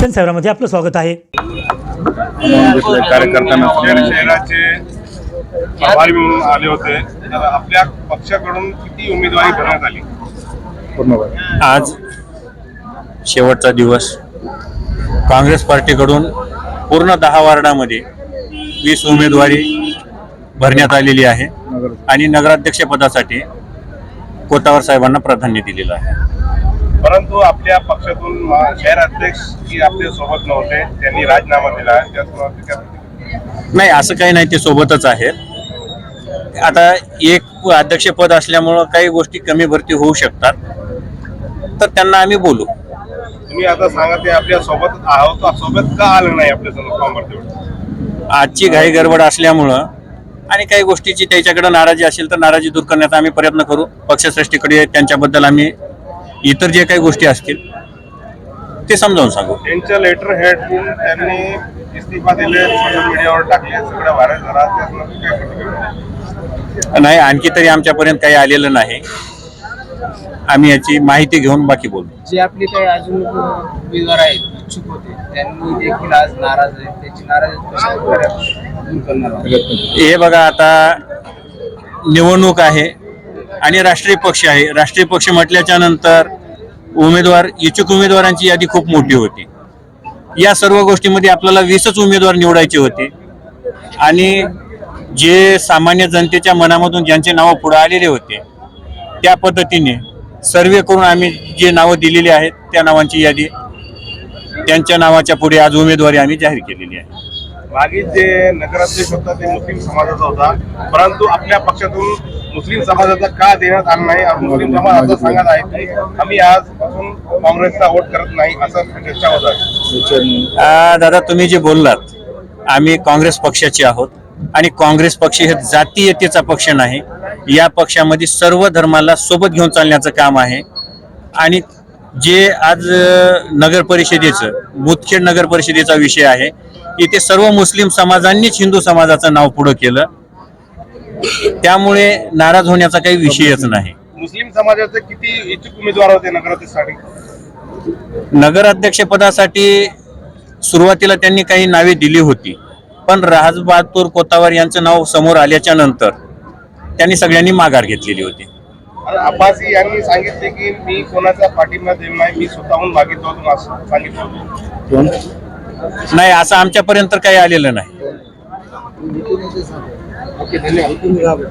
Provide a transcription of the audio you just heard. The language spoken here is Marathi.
जनसेवामध्ये आपलं स्वागत आहे. कार्यकर्त्यांना खेड शहराचे प्रभारी म्हणून आले होते. तर आपल्या पक्षाकडून किती उमेदवारी भरण्यात आली? पूर्ण बघा. आज शेवटचा दिवस. काँग्रेस पार्टीकडून पूर्ण दहा वार्डामध्ये वीस उमेदवारी भरण्यात आलेली आहे. नगर आणि नगराध्यक्षपदासाठी कोतावर साहेबांना प्राधान्य दिलेलं आहे. परंतु आपल्या पक्षातून शहर अध्यक्ष की आपल्यासोबत नव्हते. त्यांनी राजीनामा दिला. नाही असं काही नाही ते सोबतच आहेत आता एक अध्यक्षपद असल्यामुळं काही गोष्टी कमी भरती होऊ शकतात. तर त्यांना आम्ही बोलू. तुम्ही आता सांगा ते आपल्यासोबत आहोत सोबत का आलं नाही आपल्यासमोर आजची घाई गडबड असल्यामुळं आणि काही गोष्टीची त्याच्याकडे नाराजी असेल तर नाराजी दूर करण्याचा आम्ही प्रयत्न करू. पक्षश्रेष्ठीकडे त्यांच्याबद्दल आम्ही इतर जे काही गोष्टी असतील ते समजावून सांगू. त्यांच्या लेटर हेड त्यांनी इस्तिफा दिले सोशल मीडियावर टाकले सगळं व्हायरल झाला? नाही आणखी तरी आमच्यापर्यंत काही आलेलं नाही. आम्ही याची माहिती घेऊन बाकी बोलू. जे आपले काही अजून उमेदवार आहेत इच्छुक होते त्यांनी देखील आज नाराज आहेत. त्याची नाराजी हे बघा आता निवडणूक आहे आणि राष्ट्रीय पक्ष आहे. राष्ट्रीय पक्ष म्हटल्याच्या नंतर उमेदवार इच्छुक उमेदवारांची यादी खूप मोठी होती. या सर्व गोष्टीमध्ये आपल्याला वीसच उमेदवार निवडायचे होते. आणि जे सामान्य जनतेच्या मनामधून ज्यांचे नावं पुढे आलेले होते त्या पद्धतीने सर्वे करून आम्ही जे नावं दिलेली आहेत त्या नावांची यादी त्यांच्या नावाच्या पुढे आज उमेदवारी आम्ही जाहीर केलेली आहे. मागे जे नगराध्यक्ष होता ते मुस्लिम समाजाचा होता. परंतु आपल्या पक्षातून मुस्लिम समाजाचा का देण्यात आला नाही मुस्लिम समाज असं सांगत आहे की आम्ही आजपासून काँग्रेसचा वोट करत नाही असं चर्चा होत दादा तुम्ही जे बोललात आम्ही काँग्रेस पक्षाचे आहोत आणि काँग्रेस पक्ष हे जातीयतेचा पक्ष नाही. या पक्षामध्ये सर्व धर्माला सोबत घेऊन चालण्याचं काम आहे. आणि जे आज नगर परिषदेचं मुदखेड नगर परिषदेचा विषय आहे इथे सर्व मुस्लिम समाजांनीच हिंदू समाजाचं नाव पुढं केलं. त्यामुळे नाराज होण्याचा काही विषयच नाही. मुस्लिम समाजाचे किती इच्छुक उमेदवार होते नगराध्यक्षसाठी? नगराध्यक्षपदासाठी सुरुवातीला त्यांनी काही नावे दिली होती पण राजबहादूर कोतावर यांचं नाव समोर आल्याच्यानंतर त्यांनी सगळ्यांनी माघार घेतलेली होती. अब्बासी यांनी सांगितले की मी कोणाचा पाठिंबा देऊ नाही मी स्वतःहून मागितलं होतं असं सांगितलं होतं. नाही असं आमच्यापर्यंत काही आलेलं नाही. ओके धन्यवाद.